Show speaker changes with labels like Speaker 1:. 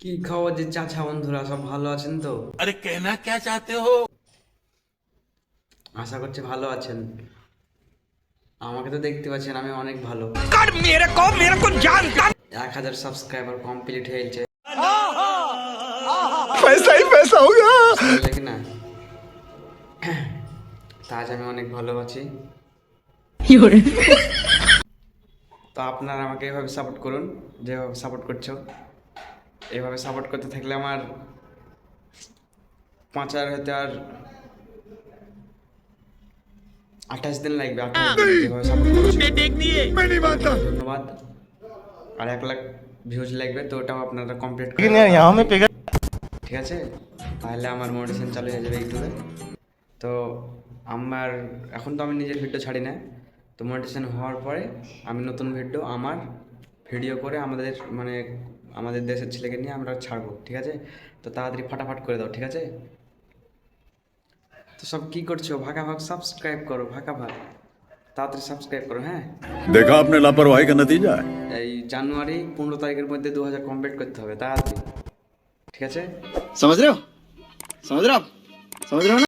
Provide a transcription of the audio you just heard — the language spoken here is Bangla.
Speaker 1: কি খবর যে চাচা বন্ধুরা সব ভালো আছেন তো?
Speaker 2: আরে কেনা কে চাতে হো?
Speaker 1: আশা করছি ভালো আছেন। আমাকে তো দেখতে পাচ্ছেন আমি অনেক ভালো। এক হাজার সাবস্ক্রাইবার কমপ্লিট হয়েছে। তাজ আমি অনেক ভালো আছি। তো আপনারা আমাকে এভাবে সাপোর্ট করুন যেভাবে সাপোর্ট করছ। এভাবে সাপোর্ট করতে থাকলে আমার পাঁচ হাজার হতে আর আঠাশ দিন লাগবে ধন্যবাদ। আর এক লাখ ভিউজ লাগবে তো ওটাও আপনারা কমপ্লিট ঠিক আছে তাহলে আমার মোটিভেশন চালু হয়ে যাবে ইউটিউবে তো আমার এখন তো আমি নিজের ভিডিও ছাড়ি না। তো মোটিভেশন হওয়ার পরে আমি নতুন ভিডিও আমার ভিডিও করে আমাদের মানে আমাদের দেশের ছেলেকে নিয়ে আমরা ছাড়বো ঠিক আছে? তো তাড়াতাড়ি ফাটাফাট করে দাও ঠিক আছে? তো সব কি করছ? ভাগা ভাগ সাবস্ক্রাইব করো ভাগা ভাগ। তাড়াতাড়ি সাবস্ক্রাইব করো হ্যাঁ?
Speaker 3: দেখো আপনার লাপরওয়াহি কা নতিজা
Speaker 1: এই জানুয়ারি পনেরো তারিখের মধ্যে দু হাজার কমপ্লিট করতে হবে তাড়াতাড়ি। ঠিক আছে?
Speaker 4: সমাজ রেও সমাজ